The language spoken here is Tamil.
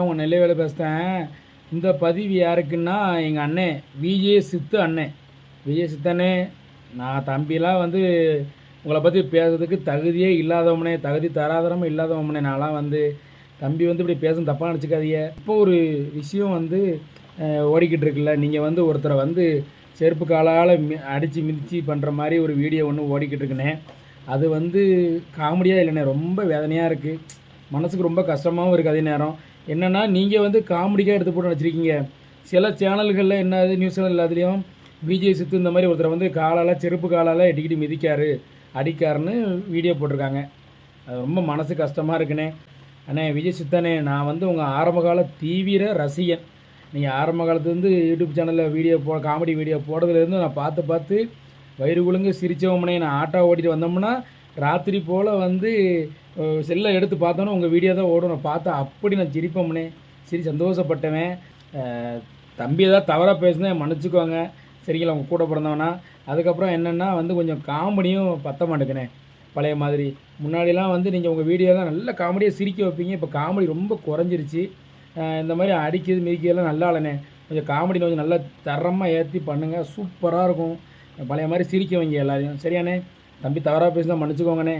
உன் நெல்லை வேலை பேசுகிறேன் இந்த பதிவு யாருக்குன்னா எங்கள் அண்ணன் விஜே சித்து அண்ணன் விஜய சித்தண்ணே நான் தம்பிலாம் வந்து உங்களை பற்றி பேசுறதுக்கு தகுதியே இல்லாதவனே தகுதி தராதரமும் இல்லாதவனே நான்லாம் வந்து தம்பி வந்து இப்படி பேசும் தப்பாக நினச்சிக்காதீங்க. இப்போ ஒரு விஷயம் வந்து ஓடிக்கிட்டு இருக்குல்ல. நீங்கள் வந்து ஒருத்தரை வந்து செருப்பு காலால் மி அடித்து மிதித்து பண்ணுற மாதிரி ஒரு வீடியோ ஒன்று ஓடிக்கிட்டு இருக்குண்ணே. அது வந்து காமெடியாக இல்லைண்ணே. ரொம்ப வேதனையாக இருக்குது மனசுக்கு ரொம்ப கஷ்டமாகவும் இருக்குது அதே நேரம். என்னென்னா நீங்கள் வந்து காமெடிக்காக எடுத்து போட்டு வச்சுருக்கீங்க. சில சேனல்களில் என்ன நியூஸ் சேனல் எல்லாத்துலேயும் விஜய் சித்து இந்த மாதிரி ஒருத்தரை வந்து காலால் செருப்பு காலால் எடிக்கிட்டு மிதிக்காரு அடிக்காருன்னு வீடியோ போட்டிருக்காங்க. அது ரொம்ப மனசு கஷ்டமாக இருக்குண்ணே அண்ணே விஜய் சித்தனே நான் வந்து உங்கள் ஆரம்பகால தீவிர ரசிகன். நீங்கள் ஆரம்ப காலத்துலேருந்து யூடியூப் சேனலில் வீடியோ போ காமெடி வீடியோ போடுறதுலேருந்து நான் பார்த்து பார்த்து வயிறு குழுங்கு சிரித்தவனே நான் ஆட்டோ ஓட்டிட்டு வந்தோம்னா ராத்திரி போல் வந்து செல்லை எடுத்து பார்த்தோன்னே உங்கள் வீடியோ தான் ஓடும். நான் பார்த்தா அப்படி நான் சிரிப்போம்னே. சரி சந்தோஷப்பட்டவன். தம்பி ஏதாவது தவறாக பேசினேன் மன்னிச்சுக்கோங்க. சரிங்களா உங்கள் கூட பிறந்தவனா. அதுக்கப்புறம் என்னென்னா வந்து கொஞ்சம் காமெடியும் பத்த மாட்டேங்கண்ணே பழைய மாதிரி. முன்னாடிலாம் வந்து நீங்கள் உங்கள் வீடியோலாம் நல்ல காமெடியாக சிரிக்க வைப்பீங்க. இப்போ காமெடி ரொம்ப குறைஞ்சிருச்சு. இந்த மாதிரி அடிக்கிறது மிதிக்கிறதுலாம் நல்லா இல்லைண்ணே. கொஞ்சம் காமெடி கொஞ்சம் நல்லா தரமாக ஏற்றி பண்ணுங்கள் சூப்பராக இருக்கும். பழைய மாதிரி சிரிக்க வைங்க எல்லாரையும். சரியாண்ணே? தம்பி தவறாக பேசினா மன்னிச்சுக்கோங்கண்ணே.